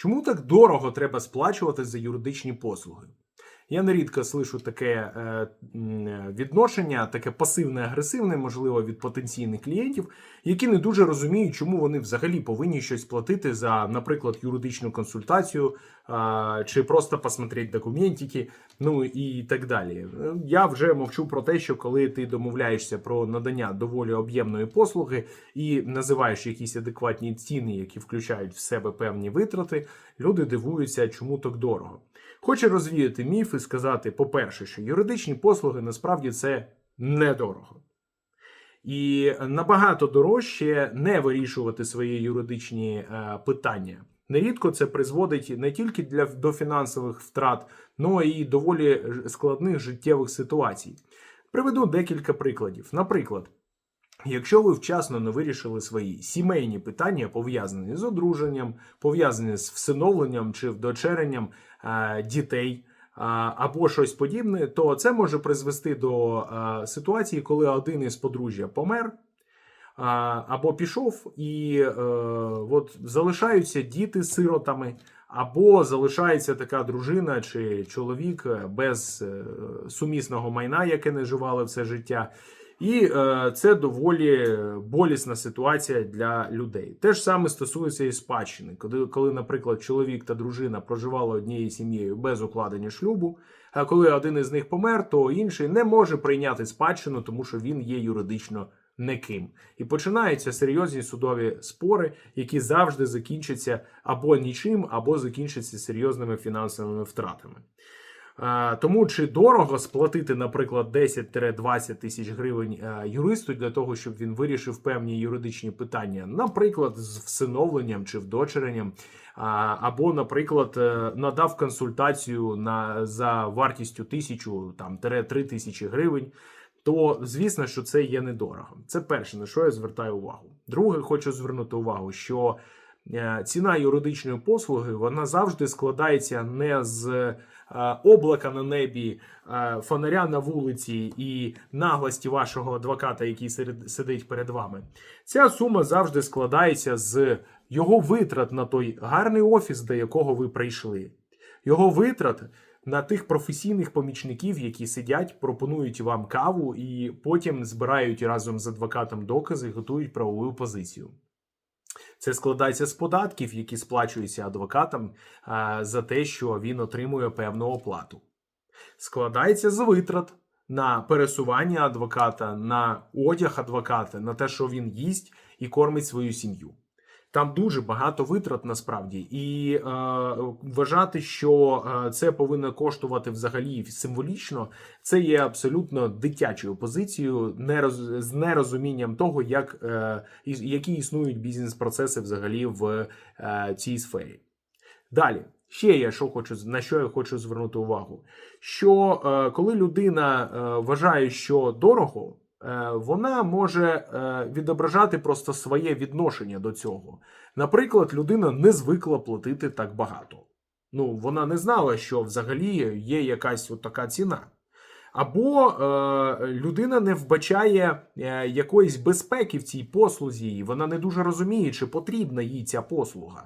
Чому так дорого треба сплачувати за юридичні послуги? Я нерідко слышу таке е, відношення, таке пасивне агресивне, можливо, від потенційних клієнтів, які не дуже розуміють, чому вони взагалі повинні щось платити за, наприклад, юридичну консультацію чи просто посмотреть документики, ну і так далі. Е, Я вже мовчу про те, що коли ти домовляєшся про надання доволі об'ємної послуги і називаєш якісь адекватні ціни, які включають в себе певні витрати, люди дивуються, чому так дорого. Хочу розвіяти міф і сказати, по-перше, що юридичні послуги насправді це недорого. І набагато дорожче не вирішувати свої юридичні е, питання. Нерідко це призводить не тільки для, до фінансових втрат, але і доволі складних життєвих ситуацій. Приведу декілька прикладів. Наприклад, якщо ви вчасно не вирішили свої сімейні питання, пов'язані з одруженням, пов'язані з всиновленням чи вдочеренням дітей, або щось подібне, то це може призвести до а, ситуації, коли один із подружжя помер. Або пішов, і е, от залишаються діти сиротами, або залишається така дружина чи чоловік е, без е, сумісного майна, яке не живали все життя. І е, це доволі болісна ситуація для людей. Те ж саме стосується і спадщини, коли, коли, наприклад, чоловік та дружина проживали однією сім'єю без укладення шлюбу. А коли один із них помер, то інший не може прийняти спадщину, тому що він є юридично неким. І починаються серйозні судові спори, які завжди закінчаться або нічим, або закінчаться серйозними фінансовими втратами. Е, Тому чи дорого сплатити, наприклад, 10-20 тисяч гривень е, юристу для того, щоб він вирішив певні юридичні питання, наприклад, з всиновленням чи вдочеренням, або, наприклад, е, надав консультацію на за вартістю тисячу там тире три тисячі гривень. То звісно, що це є недорого. Це перше, на що я звертаю увагу. Друге, хочу звернути увагу, що е, ціна юридичної послуги вона завжди складається не з е, облака на небі, е, фонаря на вулиці і наглості вашого адвоката, який сидить перед вами. Ця сума завжди складається з його витрат на той гарний офіс, до якого ви прийшли. Його витрат на тих професійних помічників, які сидять, пропонують вам каву і потім збирають разом з адвокатом докази готують правову позицію. Це складається з податків, які сплачуються адвокатам за те, що він отримує певну оплату. Складається з витрат на пересування адвоката, на одяг адвоката, на те, що він їсть і кормить свою сім'ю. Там дуже багато витрат насправді, і е, вважати, що е, це повинно коштувати взагалі символічно, це є абсолютно дитячою позицією, нероз, з нерозумінням того, як, е, які існують бізнес-процеси взагалі в е, цій сфері. Далі, ще я що хочу на що я хочу звернути увагу: що е, коли людина е, вважає, що дорого, вона може е, відображати просто своє відношення до цього. Наприклад, людина не звикла платити так багато. Ну, вона не знала, що взагалі є якась от така ціна. Або е, людина не вбачає е, якоїсь безпеки в цій послузі, і вона не дуже розуміє, чи потрібна їй ця послуга.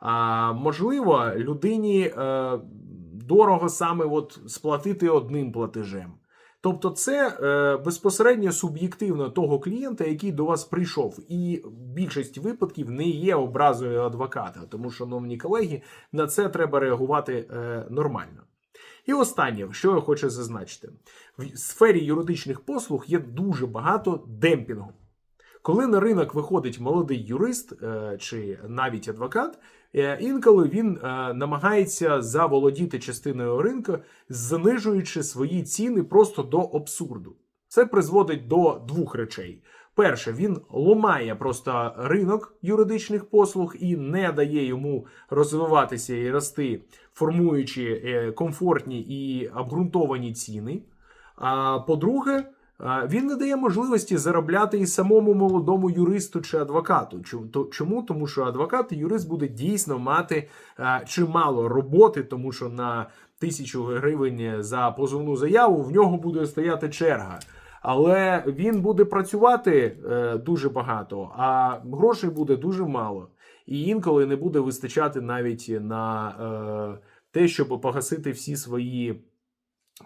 А, можливо, людині е, дорого саме от сплатити одним платежем. Тобто, це е, безпосередньо суб'єктивно того клієнта, який до вас прийшов, і більшість випадків не є образою адвоката. Тому, шановні колеги, на це треба реагувати е, нормально. І останнє, що я хочу зазначити, в сфері юридичних послуг є дуже багато демпінгу. Коли на ринок виходить молодий юрист е, чи навіть адвокат, е, інколи він е, намагається заволодіти частиною ринку, занижуючи свої ціни просто до абсурду. Це призводить до двох речей. Перше, він ломає просто ринок юридичних послуг і не дає йому розвиватися і рости, формуючи комфортні і обґрунтовані ціни. А по-друге, він не дає можливості заробляти і самому молодому юристу чи адвокату. Чому? Тому що адвокат і юрист буде дійсно мати чимало роботи, тому що на тисячу гривень за позовну заяву в нього буде стояти черга. Але він буде працювати е, дуже багато, а грошей буде дуже мало. і інколи не буде вистачати навіть на е, те, щоб погасити всі свої.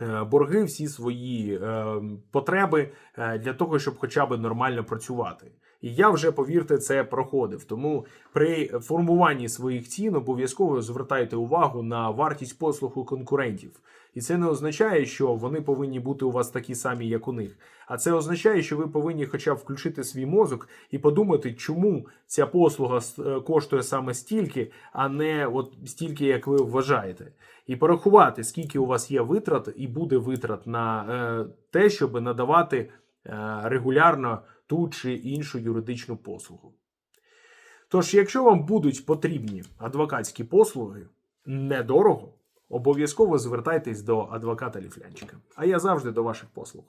Е, Борги, всі свої е, потреби е, для того, щоб хоча б нормально працювати. І я вже, повірте, це проходив. Тому при формуванні своїх цін обов'язково звертайте увагу на вартість послуг у конкурентів. І це не означає, що вони повинні бути у вас такі самі, як у них. А це означає, що ви повинні хоча б включити свій мозок і подумати, чому ця послуга е, коштує саме стільки, а не от стільки, як ви вважаєте. І порахувати, скільки у вас є витрат, і буде витрат на е, те, щоб надавати е, регулярно ту чи іншу юридичну послугу. Тож, якщо вам будуть потрібні адвокатські послуги недорого, обов'язково звертайтесь до адвоката Ліфлянчика. А я завжди до ваших послуг.